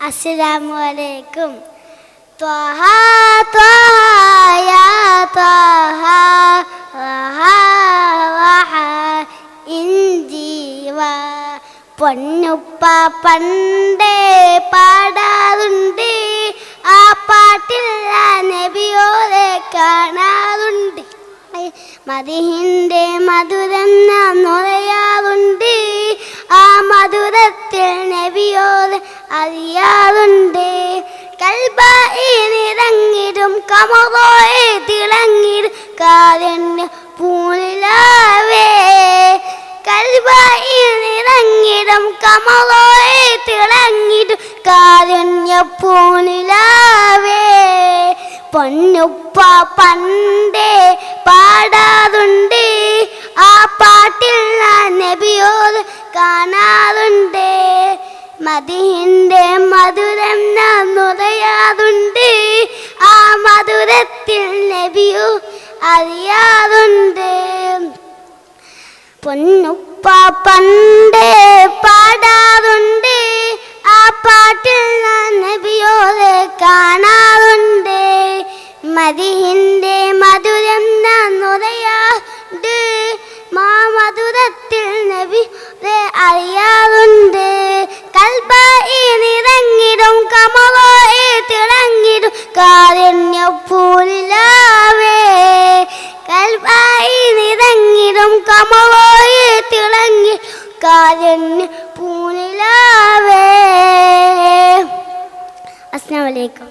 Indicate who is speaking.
Speaker 1: അസ്സലാമു അലൈക്കും പൊന്നുപ്പ പണ്ടേ പാടാറുണ്ട് ആ പാട്ടിൽ ആ നബിയോരെ കാണാറുണ്ട് മതിഹിന്റെ അറിയാറുണ്ട് കൽബയിറങ്ങിടും കമറോയെ തിളങ്ങിടും കാരണ്യ പൂനിലാവേ. കൽബയിറങ്ങിടും കമറോയെ തിളങ്ങിടും കാരണ്യ പൂനിലാവേ. പൊന്നുപ്പ പണ്ടേ പാടാറുണ്ട് ആ പാട്ടിൽ നബിയോട് കാണാറുണ്ട്. മതിഹിന്റെ മധുരം നാം നുറയാറുണ്ട് ആ മധുരത്തിൽ നബിയു അറിയാറുണ്ട് പൊന്നുപ്പ പണ്ടേ പാടാറുണ്ട് ആ പാട്ടിൽ ഞാൻ നബിയോടെ കാണാറുണ്ട്. മതിഹിന്റെ മധുരം ഞാൻ നുറയാണ്ട് മാ മധുരത്തിൽ നബി അറിയാറുണ്ട് കൽബയിറങ്ങിടും തിളങ്ങിടു തിളങ്ങിടും കൽവായി പൂലിലാവേ കമലായി തിളങ്ങി കാരുണ്യ പൂനിലാവേ അസ്സാം അലൈക്കും.